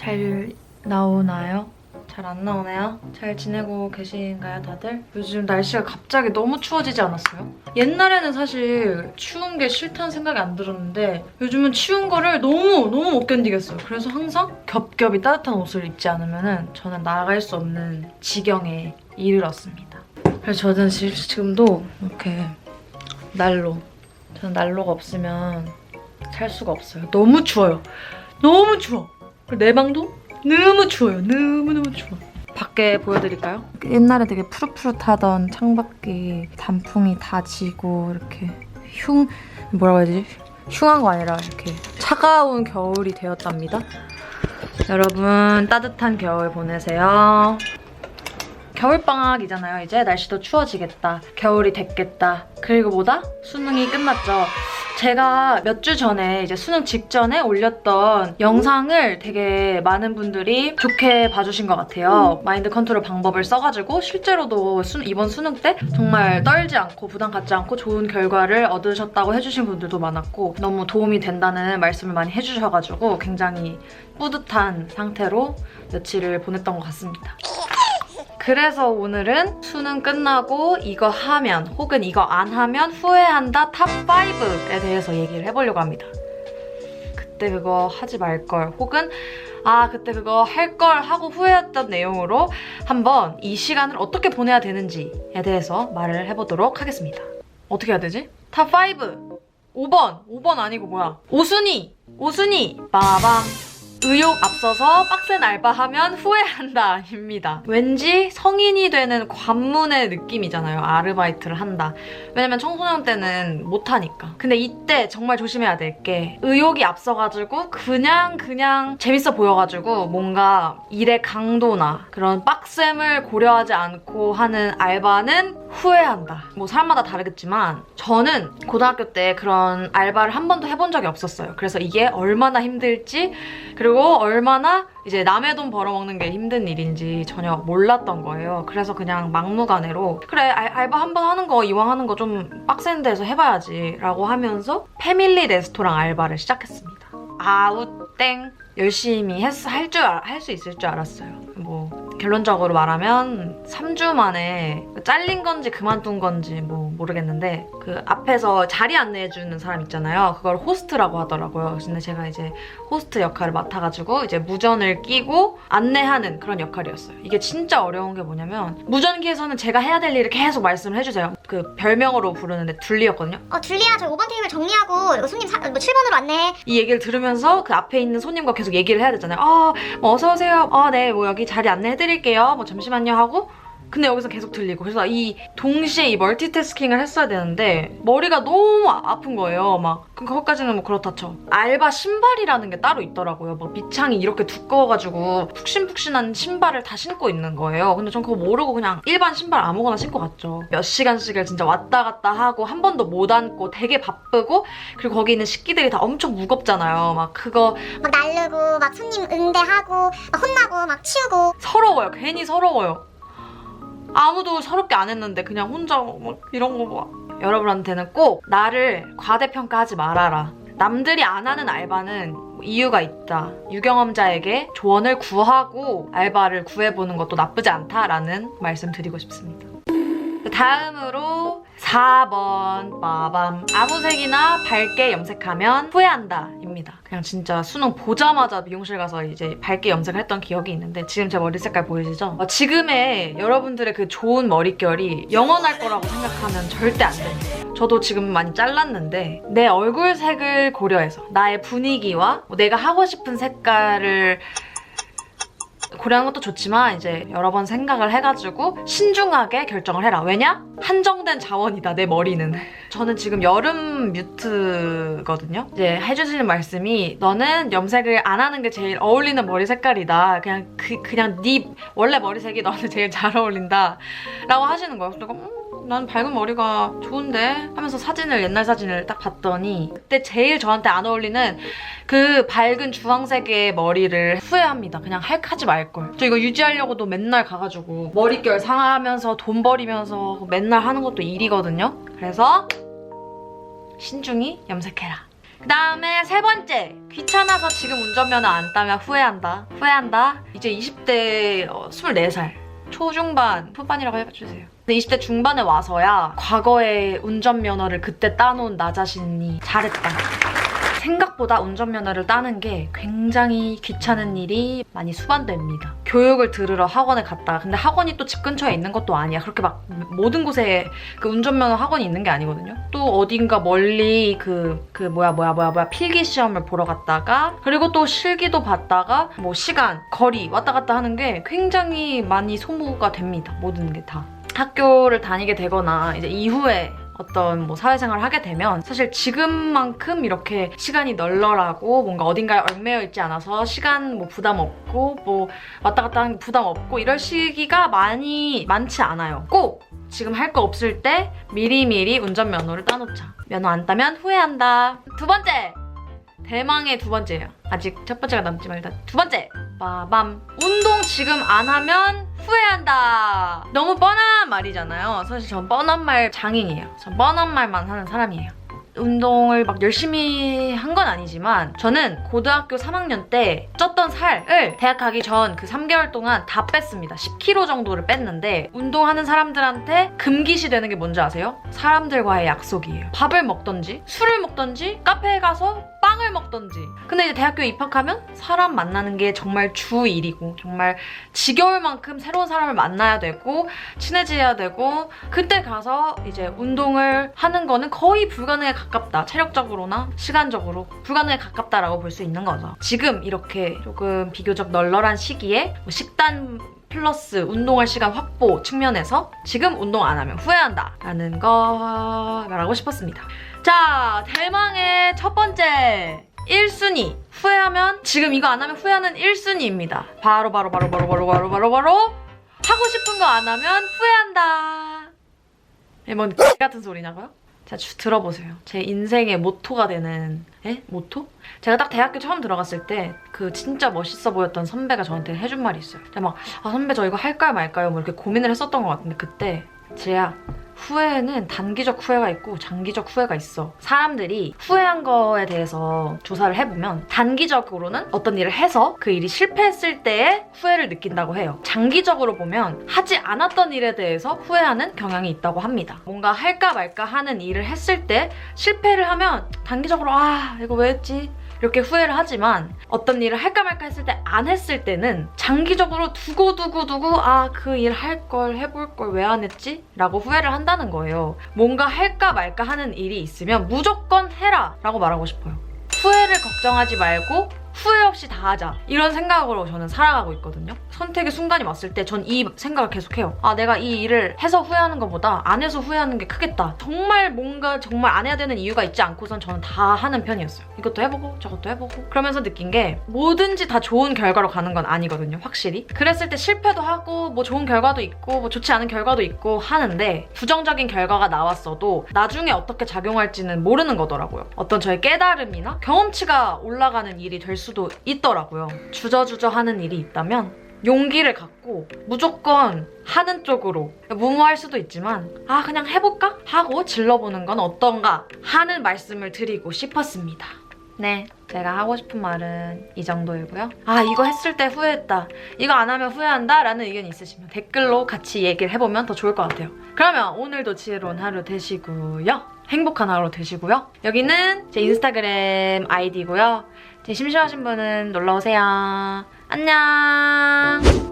잘 나오나요? 잘 안 나오네요? 잘 지내고 계신가요, 다들? 요즘 날씨가 갑자기 너무 추워지지 않았어요? 옛날에는 사실 추운 게 싫다는 생각이 안 들었는데 요즘은 추운 거를 너무 너무 못 견디겠어요. 그래서 항상 겹겹이 따뜻한 옷을 입지 않으면 저는 나갈 수 없는 지경에 이르렀습니다. 그래서 저는 지- 지금도 이렇게 난로 저는 난로가 없으면 살 수가 없어요. 너무 추워요. 너무 추워. 내 방도 너무 추워요. 너무너무 추워. 밖에 보여드릴까요? 옛날에 되게 푸릇푸릇하던 창밖이 단풍이 다 지고 이렇게 흉 뭐라고 해야 되지? 흉한 거 아니라 이렇게 차가운 겨울이 되었답니다. 여러분 따뜻한 겨울 보내세요. 겨울방학이잖아요. 이제 날씨도 추워지겠다. 겨울이 됐겠다. 그리고 뭐다? 수능이 끝났죠. 제가 몇 주 전에 이제 수능 직전에 올렸던 영상을 되게 많은 분들이 좋게 봐주신 것 같아요. 마인드 컨트롤 방법을 써가지고 실제로도 수- 이번 수능 때 정말 떨지 않고 부담 갖지 않고 좋은 결과를 얻으셨다고 해주신 분들도 많았고 너무 도움이 된다는 말씀을 많이 해주셔가지고 굉장히 뿌듯한 상태로 며칠을 보냈던 것 같습니다. 그래서 오늘은 수능 끝나고 이거 하면 혹은 이거 안 하면 후회한다 탑5에 대해서 얘기를 해보려고 합니다. 그때 그거 하지 말걸. 혹은 아 그때 그거 할 걸 하고 후회했던 내용으로 한번 이 시간을 어떻게 보내야 되는지에 대해서 말을 해보도록 하겠습니다. 어떻게 해야 되지? 탑5 5번. 5번 아니고 뭐야? 5순위 5순위 빠밤 의욕 앞서서 빡센 알바하면 후회한다 입니다. 왠지 성인이 되는 관문의 느낌이잖아요. 아르바이트를 한다. 왜냐면 청소년 때는 못하니까. 근데 이때 정말 조심해야 될 게 의욕이 앞서가지고 그냥 그냥 재밌어 보여가지고 뭔가 일의 강도나 그런 빡셈을 고려하지 않고 하는 알바는 후회한다. 뭐 사람마다 다르겠지만 저는 고등학교 때 그런 알바를 한 번도 해본 적이 없었어요. 그래서 이게 얼마나 힘들지 그리고 얼마나 이제 남의 돈 벌어먹는 게 힘든 일인지 전혀 몰랐던 거예요. 그래서 그냥 막무가내로 그래 알, 알바 한 번 하는 거 이왕 하는 거 좀 빡센 데서 해봐야지 라고 하면서 패밀리 레스토랑 알바를 시작했습니다. 아우 땡 열심히 할줄할수 있을 줄 알았어요. 뭐 결론적으로 말하면 3주 만에 잘린 건지 그만둔 건지 뭐 모르겠는데 그 앞에서 자리 안내해주는 사람 있잖아요. 그걸 호스트라고 하더라고요. 근데 제가 이제 호스트 역할을 맡아가지고 이제 무전을 끼고 안내하는 그런 역할이었어요. 이게 진짜 어려운 게 뭐냐면 무전기에서는 제가 해야 될 일을 계속 말씀을 해주세요. 그 별명으로 부르는데 둘리였거든요. 어, 줄리아, 저희 5번 테이블 정리하고 이거 손님 사, 뭐 7번으로 왔네. 이 얘기를 들으면서 그 앞에 있는 손님과 계속 얘기를 해야 되잖아요. 아, 뭐 어서 오세요. 아, 네, 뭐 여기 자리 안내해드 릴게요. 뭐 잠시만요 하고. 근데 여기서 계속 들리고 그래서 이 동시에 이 멀티태스킹을 했어야 되는데 머리가 너무 아- 아픈 거예요. 막 그- 그것까지는 뭐 그렇다 쳐. 알바 신발이라는 게 따로 있더라고요. 막 밑창이 이렇게 두꺼워가지고 푹신푹신한 신발을 다 신고 있는 거예요. 근데 전 그거 모르고 그냥 일반 신발 아무거나 신고 갔죠. 몇 시간씩을 진짜 왔다 갔다 하고 한 번도 못 앉고 되게 바쁘고 그리고 거기 있는 식기들이 다 엄청 무겁잖아요. 막 그거 막 날르고, 막 손님 응대하고, 막 혼나고, 막 치우고. 서러워요. 괜히 서러워요. 아무도 서럽게 안 했는데 그냥 혼자 막 이런 거 막. 여러분한테는 꼭 나를 과대평가하지 말아라. 남들이 안 하는 알바는 이유가 있다. 유경험자에게 조언을 구하고 알바를 구해보는 것도 나쁘지 않다라는 말씀 드리고 싶습니다. 다음으로 4번 빠밤. 아무 색이나 밝게 염색하면 후회한다 입니다. 그냥 진짜 수능 보자마자 미용실 가서 이제 밝게 염색을 했던 기억이 있는데 지금 제 머리 색깔 보이시죠? 어, 지금의 여러분들의 그 좋은 머릿결이 영원할 거라고 생각하면 절대 안 됩니다. 저도 지금 많이 잘랐는데 내 얼굴 색을 고려해서 나의 분위기와 내가 하고 싶은 색깔을 고려하는 것도 좋지만 이제 여러 번 생각을 해가지고 신중하게 결정을 해라. 왜냐? 한정된 자원이다 내 머리는. 저는 지금 여름 뮤트거든요. 이제 해주시는 말씀이 너는 염색을 안 하는 게 제일 어울리는 머리 색깔이다. 그냥 그 그냥 네 원래 머리색이 너는 제일 잘 어울린다 라고 하시는 거예요. 그래서 내가 음, 난 밝은 머리가 좋은데 하면서 사진을 옛날 사진을 딱 봤더니 그때 제일 저한테 안 어울리는 그 밝은 주황색의 머리를 후회합니다. 그냥 할 하지 말걸. 저 이거 유지하려고도 맨날 가가지고 머릿결 상하면서 돈 버리면서 맨날 하는 것도 일이거든요. 그래서 신중히 염색해라. 그 다음에 세 번째 귀찮아서 지금 운전면허 안 따면 후회한다 후회한다 이제 20대 어, 24살 초중반 후반이라고 해주세요 근데 20대 중반에 와서야 과거에 운전면허를 그때 따놓은 나 자신이 잘했다 생각보다 운전면허를 따는 게 굉장히 귀찮은 일이 많이 수반됩니다. 교육을 들으러 학원에 갔다가 근데 학원이 또 집 근처에 있는 것도 아니야. 그렇게 막 모든 곳에 그 운전면허 학원이 있는 게 아니거든요. 또 어딘가 멀리 그, 그 뭐야 뭐야 뭐야 뭐야 필기 시험을 보러 갔다가 그리고 또 실기도 봤다가 뭐 시간, 거리 왔다 갔다 하는 게 굉장히 많이 소모가 됩니다. 모든 게 다. 학교를 다니게 되거나 이제 이후에 어떤 뭐 사회생활을 하게 되면 사실 지금만큼 이렇게 시간이 널널하고 뭔가 어딘가에 얽매여 있지 않아서 시간 뭐 부담 없고 뭐 왔다 갔다 하는 게 부담 없고 이럴 시기가 많이 많지 않아요. 꼭 지금 할 거 없을 때 미리미리 운전면허를 따놓자. 면허 안 따면 후회한다. 두 번째! 대망의 두 번째예요. 아직 첫 번째가 남지만 일단 두 번째! 빠밤. 운동 지금 안 하면 후회한다. 너무 뻔한 말이잖아요. 사실 전 뻔한 말 장인이에요. 전 뻔한 말만 하는 사람이에요. 운동을 막 열심히 한 건 아니지만 저는 고등학교 3학년 때 쪘던 살을 대학 가기 전 그 3개월 동안 다 뺐습니다. 10kg 정도를 뺐는데 운동하는 사람들한테 금기시 되는 게 뭔지 아세요? 사람들과의 약속이에요. 밥을 먹던지 술을 먹던지 카페에 가서 빵을 먹던지 근데 이제 대학교에 입학하면 사람 만나는 게 정말 주 일이고 정말 지겨울 만큼 새로운 사람을 만나야 되고 친해져야 되고 그때 가서 이제 운동을 하는 거는 거의 불가능에 가 깝다. 체력적으로나 시간적으로 불가능에 가깝다라고 볼 수 있는 거죠. 지금 이렇게 조금 비교적 널널한 시기에 뭐 식단 플러스 운동할 시간 확보 측면에서 지금 운동 안 하면 후회한다 라는 거 말하고 싶었습니다. 자, 대망의 첫 번째 1순위 후회하면 지금 이거 안 하면 후회하는 1순위입니다. 바로 바로 바로 바로 바로 바로 바로 바로 하고 싶은 거 안 하면 후회한다. 이뭔 같은 소리냐고요? 자, 주, 들어보세요. 제 인생의 모토가 되는, 에? 모토? 제가 딱 대학교 처음 들어갔을 때, 그 진짜 멋있어 보였던 선배가 저한테 해준 말이 있어요. 제가 막, 아, 선배 저 이거 할까요 말까요? 뭐 이렇게 고민을 했었던 것 같은데, 그때, 지혜야, 후회는 단기적 후회가 있고 장기적 후회가 있어. 사람들이 후회한 거에 대해서 조사를 해보면 단기적으로는 어떤 일을 해서 그 일이 실패했을 때의 후회를 느낀다고 해요. 장기적으로 보면 하지 않았던 일에 대해서 후회하는 경향이 있다고 합니다. 뭔가 할까 말까 하는 일을 했을 때 실패를 하면 단기적으로 아 이거 왜 했지? 이렇게 후회를 하지만 어떤 일을 할까 말까 했을 때 안 했을 때는 장기적으로 두고 두고 두고 아 그 일 할 걸 해볼 걸 왜 안 했지? 라고 후회를 한다는 거예요. 뭔가 할까 말까 하는 일이 있으면 무조건 해라 라고 말하고 싶어요. 후회를 걱정하지 말고 후회 없이 다 하자. 이런 생각으로 저는 살아가고 있거든요. 선택의 순간이 왔을 때 전 이 생각을 계속해요. 아, 내가 이 일을 해서 후회하는 것보다 안 해서 후회하는 게 크겠다. 정말 뭔가 정말 안 해야 되는 이유가 있지 않고선 저는 다 하는 편이었어요. 이것도 해보고 저것도 해보고. 그러면서 느낀 게 뭐든지 다 좋은 결과로 가는 건 아니거든요. 확실히. 그랬을 때 실패도 하고 뭐 좋은 결과도 있고 뭐 좋지 않은 결과도 있고 하는데 부정적인 결과가 나왔어도 나중에 어떻게 작용할지는 모르는 거더라고요. 어떤 저의 깨달음이나 경험치가 올라가는 일이 될 수도 있더라고요. 주저주저 하는 일이 있다면 용기를 갖고 무조건 하는 쪽으로 무모할 수도 있지만 아 그냥 해볼까 하고 질러보는 건 어떤가 하는 말씀을 드리고 싶었습니다. 네, 제가 하고 싶은 말은 이 정도이고요. 아 이거 했을 때 후회했다. 이거 안 하면 후회한다 라는 의견이 있으시면 댓글로 같이 얘기를 해보면 더 좋을 것 같아요. 그러면 오늘도 지혜로운 하루 되시고요. 행복한 하루 되시고요. 여기는 제 인스타그램 아이디고요. 제 심심하신 분은 놀러 오세요. 안녕.